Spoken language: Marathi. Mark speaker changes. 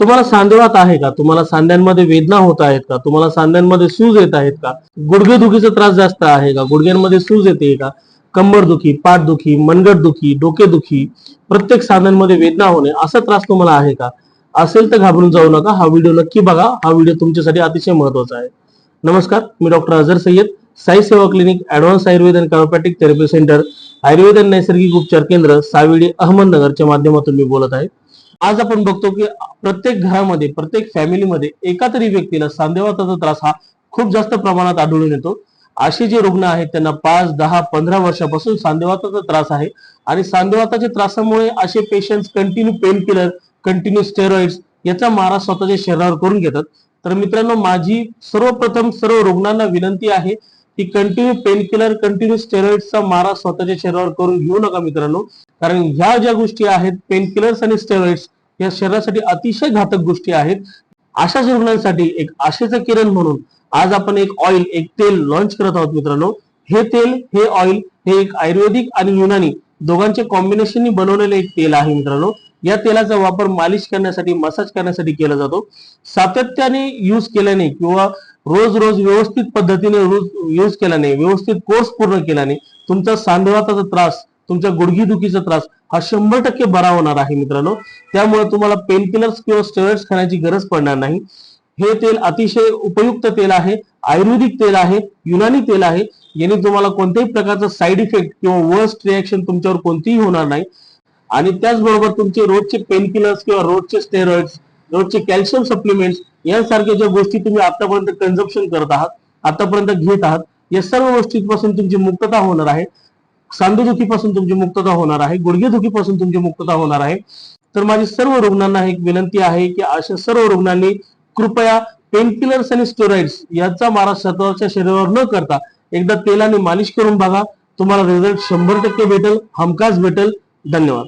Speaker 1: तुम्हाला सांधेवात आहे का? तुम्हाला सांध्यांमध्ये वेदना होत आहेत का? तुम्हाला सांध्यांमध्ये सूज येत आहेत का? गुडघेदुखीचा त्रास जास्त आहे का? गुडघ्यांमध्ये सूज येते का? कंबर दुखी पाठ दुखी मनगट दुखी डोकेदुखी प्रत्येक सांध्यांमध्ये वेदना होणे असा त्रास तुम्हाला आहे का? असेल तर घाबरून जाऊ नका. हा व्हिडिओ नक्की बघा. हा व्हिडिओ तुमच्यासाठी अतिशय महत्त्वाचा आहे. नमस्कार. मी doctor Azhar Sayyad Sai Seva clinic advance Ayurveda and chiropathic therapy centre Ayurveda आणि नैसर्गिक उपचार केंद्र सावेडी अहमदनगरच्या माध्यमातून मी बोलत आहे. आज आपण बघतो की प्रत्येक घरामध्ये प्रत्येक फॅमिलीमध्ये एका तरी व्यक्तीला सांधेवाताचा त्रास हा खूप जास्त प्रमाणात आढळून येतो. असे जे रुग्ण आहेत त्यांना पाच दहा पंधरा वर्षापासून सांधेवाताचा त्रास आहे. आणि सांधेवाताच्या त्रासामुळे असे patient continue pain killer continue steroids याचा मारा स्वतःच्या शरीरावर करून घेतात. तर मित्रांनो माझी सर्वप्रथम सर्व रुग्णांना विनंती आहे की कंटिन्यू पेन किलर कंटिन्यू स्टेरॉइडचा मारा स्वतःच्या शरीरावर करून घेऊ नका मित्रांनो. कारण ह्या ज्या गोष्टी आहेत पेन किलर्स आणि स्टेरॉइड्स या शरीरासाठी अतिशय घातक गोष्टी आहेत. अशाच रुग्णांसाठी एक आशेचं किरण म्हणून आज आपण एक ऑइल एक तेल लॉन्च करत आहोत मित्रांनो. हे तेल हे ऑइल हे एक आयुर्वेदिक आणि युनानी दोघांचे कॉम्बिनेशननी बनवलेले एक तेल आहे मित्रांनो. या तेलाचा वापर मालिश करण्यासाठी मसाज करण्यासाठी केला जातो. सातत्याने यूज केल्याने किंवा रोज रोज व्यवस्थित पद्धतीने रोज यूज केल्याने व्यवस्थित कोर्स पूर्ण केल्याने तुमचा सांधेवाताचा त्रास तुमच्या गुडघेदुखीचा त्रास हा शंभर टक्के बरा होणार आहे मित्रांनो. त्यामुळे तुम्हाला पेनकिलर्स किंवा स्टेरॉइड्स खाण्याची गरज पडणार नाही. हे तेल अतिशय उपयुक्त तेल आहे आयुर्वेदिक तेल आहे युनानी तेल आहे. याने तुम्हाला कोणत्याही प्रकारचा साईड इफेक्ट किंवा वर्स्ट रिॲक्शन तुमच्यावर कोणतीही होणार नाही. आणि त्याचबरोबर तुमचे रोजचे पेनकिलर्स किंवा रोजचे स्टेरॉइड्स रोजचे कॅल्शियम सप्लिमेंट्स यांसारख्या ज्या गोष्टी तुम्ही आतापर्यंत कन्झम्पशन करत आहात आतापर्यंत घेत आहात या सर्व गोष्टीपासून तुमची मुक्तता होणार आहे. सांधेदुखीपासून तुमची मुक्तता होणार आहे. गुडघेदुखीपासून तुमची मुक्तता होणार आहे. तर माझी सर्व रुग्णांना एक विनंती आहे की अशा सर्व रुग्णांनी कृपया पेनकिलर्स आणि स्टेरॉइड्स याचा मारा स्वतःच्या शरीरावर न करता एकदा तेलाने मालिश करून बघा. तुम्हाला रिझल्ट शंभर टक्के भेटेल हमखास भेटेल. धन्यवाद.